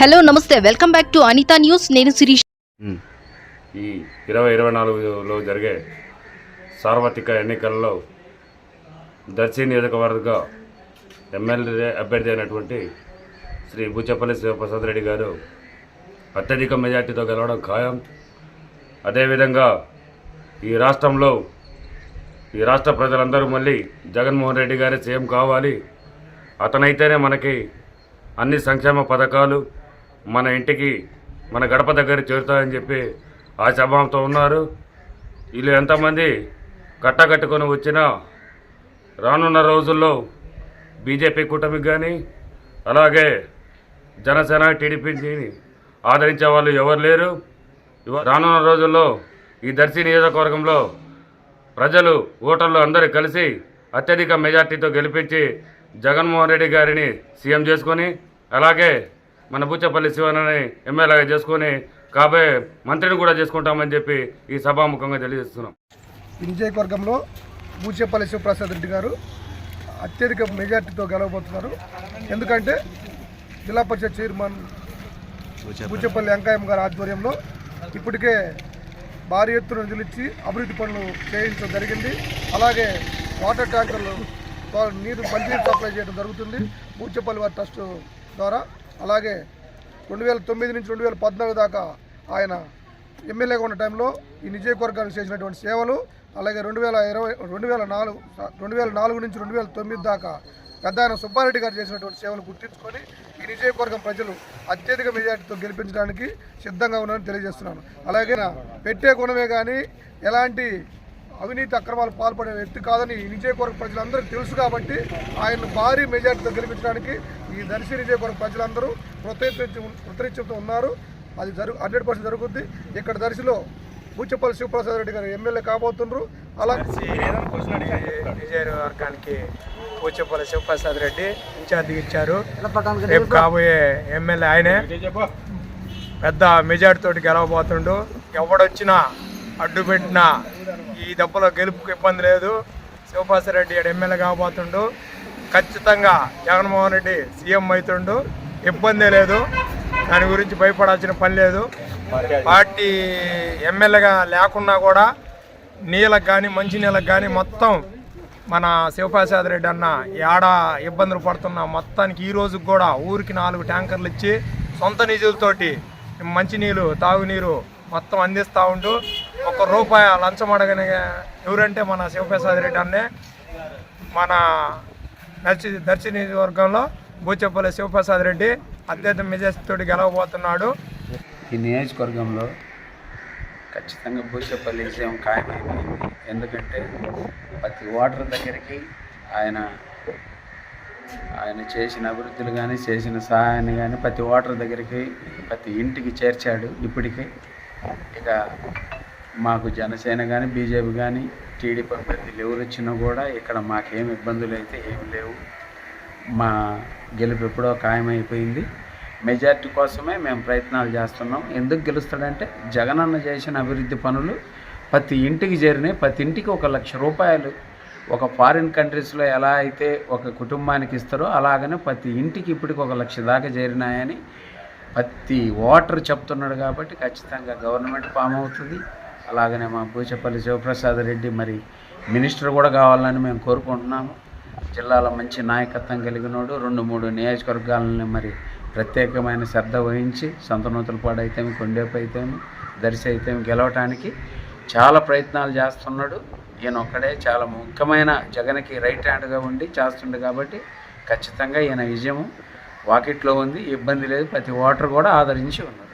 Hello నమస్తే. Welcome back to Anitha news. నేను శిరీష్. ఈ ఇరవై ఇరవై నాలుగులో జరిగే సార్వత్రిక ఎన్నికల్లో దర్శి నియోజకవర్గ ఎమ్మెల్యే అభ్యర్థి అయినటువంటి శ్రీ బుచ్చపల్లి శివప్రసాద్ రెడ్డి గారు అత్యధిక మెజార్టీతో గెలవడం ఖాయం. అదేవిధంగా ఈ రాష్ట్రంలో ఈ రాష్ట్ర ప్రజలందరూ మళ్ళీ జగన్మోహన్ రెడ్డి గారే సీఎం కావాలి. అతనైతేనే మనకి అన్ని సంక్షేమ పథకాలు మన ఇంటికి మన గడప దగ్గర చేరుతాయని చెప్పి ఆశాభావంతో ఉన్నారు. వీళ్ళు ఎంతమంది కట్టకట్టుకొని వచ్చినా రానున్న రోజుల్లో బీజేపీ కూటమికి కానీ అలాగే జనసేన టీడీపీని ఆదరించే వాళ్ళు ఎవరు లేరు. రానున్న రోజుల్లో ఈ దర్శి నియోజకవర్గంలో ప్రజలు ఓటర్లు అందరూ కలిసి అత్యధిక మెజార్టీతో గెలిపించి జగన్మోహన్ రెడ్డి గారిని సీఎం చేసుకొని అలాగే మన బుచ్చపల్లి శివనని ఎమ్మెల్యేగా చేసుకొని కాబోయే మంత్రిని కూడా చేసుకుంటామని చెప్పి ఈ సభాముఖంగా తెలియజేస్తున్నాం. నియోజకవర్గంలో బూచేపల్లి శివప్రసాద్ రెడ్డి గారు అత్యధిక మెజార్టీతో గెలవబోతున్నారు. ఎందుకంటే జిల్లా పరిషత్ చైర్మన్ బూచేపల్లి వెంకయ్య గారి ఆధ్వర్యంలో ఇప్పటికే భారీ ఎత్తున నిధులిచ్చి అభివృద్ధి పనులు చేయించడం జరిగింది. అలాగే వాటర్ ట్యాంకర్లు ద్వారా నీరు మంచినీరు సప్లై చేయడం జరుగుతుంది. బూచేపల్లి వారి ట్రస్ట్ ద్వారా అలాగే రెండు వేల తొమ్మిది నుంచి రెండు వేల పద్నాలుగు దాకా ఆయన ఎమ్మెల్యేగా ఉన్న టైంలో ఈ నిజయకవర్గానికి చేసినటువంటి సేవలు అలాగే రెండు వేల ఇరవై రెండు వేల నాలుగు రెండు వేల నాలుగు నుంచి రెండు వేల తొమ్మిది దాకా పెద్ద ఆయన సుబ్బారెడ్డి గారు చేసినటువంటి సేవలు గుర్తించుకొని ఈ నిజయకవర్గం ప్రజలు అత్యధిక మెజార్టీతో గెలిపించడానికి సిద్ధంగా ఉన్నారని తెలియజేస్తున్నాను. అలాగే నా పెట్టే గుణమే కానీ ఎలాంటి అవినీతి అక్రమాలు పాల్పడే వ్యక్తి కాదని ఈ నియోజకవర్గ ప్రజలందరికీ తెలుసు కాబట్టి ఆయన భారీ మెజార్టీతో గెలిపించడానికి ఈ దర్శి నియోజకవర్గ ప్రజలందరూ కృతజ్ఞత ఉన్నారు. అది జరుగు హండ్రెడ్ పర్సెంట్ జరుగుద్ది. ఇక్కడ దర్శిలో బూచపల్లి శివప్రసాద్ రెడ్డి గారు ఎమ్మెల్యే కాబోతున్నారు అలా నియోజకవర్గానికి పూచపల్లి శివప్రసాద్ రెడ్డి ఇన్ఛార్జిగా ఇచ్చారు. రేపు కాబోయే ఎమ్మెల్యే ఆయనే పెద్ద మెజార్టీ తోటి గెలవబోతుండు. ఎవడొచ్చినా అడ్డుపెట్టిన ఈ దెబ్బలో గెలుపుకి ఇబ్బంది లేదు. శివపాసి రెడ్డి ఎమ్మెల్యే కాబోతుండు. ఖచ్చితంగా జగన్మోహన్ రెడ్డి సీఎం అవుతుండు ఇబ్బందే లేదు. దాని గురించి భయపడాల్సిన పని లేదు. పార్టీ ఎమ్మెల్యేగా లేకున్నా కూడా నీళ్ళకు కానీ మంచినీళ్ళకు కానీ మొత్తం మన శివప్రసాద్ రెడ్డి అన్న ఏడ ఇబ్బందులు పడుతున్న మొత్తానికి ఈ రోజుకి కూడా ఊరికి నాలుగు ట్యాంకర్లు ఇచ్చి సొంత నిధులతోటి మంచినీళ్ళు తాగునీరు మొత్తం అందిస్తూ ఉంటూ ఒక రూపాయి లంచం అడగని ఎవరంటే మన శివప్రసాద్ రెడ్డి అన్నే. మన దర్శి దర్శి నియోజకవర్గంలో బూచెపల్లి శివప్రసాద్ రెడ్డి అత్యంత మెజార్టీతోటి గెలవబోతున్నాడు. ఈ నియోజకవర్గంలో ఖచ్చితంగా భూషపల్లి విజయం ఖాయమైంది. ఎందుకంటే ప్రతి ఓటర్ దగ్గరికి ఆయన ఆయన చేసిన అభివృద్ధులు కానీ చేసిన సహాయాన్ని కానీ ప్రతి ఓటర్ దగ్గరికి ప్రతి ఇంటికి చేర్చాడు ఇప్పటికీ. ఇక మాకు జనసేన కానీ బీజేపీ కానీ టీడీపీ అభ్యర్థులు ఎవరు వచ్చినా కూడా ఇక్కడ మాకేం ఇబ్బందులు అయితే ఏం లేవు. మా గెలుపు ఎప్పుడో ఖాయమైపోయింది. మెజార్టీ కోసమే మేము ప్రయత్నాలు చేస్తున్నాం. ఎందుకు గెలుస్తాడంటే జగనన్న చేసిన అభివృద్ధి పనులు ప్రతి ఇంటికి చేరినాయి. ప్రతి ఇంటికి ఒక లక్ష రూపాయలు ఒక ఫారిన్ కంట్రీస్లో ఎలా అయితే ఒక కుటుంబానికి ఇస్తారో అలాగనే ప్రతి ఇంటికి ఇప్పటికి ఒక లక్ష దాకా చేరినాయని ప్రతి ఓటర్ చెప్తున్నాడు కాబట్టి ఖచ్చితంగా గవర్నమెంట్ ఫామ్ అవుతుంది. అలాగనే మా పూచపల్లి శివప్రసాద్ రెడ్డి మరి మినిస్టర్ కూడా కావాలని మేము కోరుకుంటున్నాము. జిల్లాలో మంచి నాయకత్వం కలిగినోడు రెండు మూడు నియోజకవర్గాలని మరి ప్రత్యేకమైన శ్రద్ధ వహించి సంతనూతలపాడు అయితేమి కొండేపు అయితేమి దర్శి అయితేమి గెలవటానికి చాలా ప్రయత్నాలు చేస్తున్నాడు. ఈయన ఒక్కడే చాలా ముఖ్యమైన జగన్కి రైట్ హ్యాండ్గా ఉండి చేస్తుండే కాబట్టి ఖచ్చితంగా ఈయన విజయం వాకిట్లో ఉంది. ఇబ్బంది లేదు. ప్రతి ఓటర్ కూడా ఆదరించి ఉన్నారు.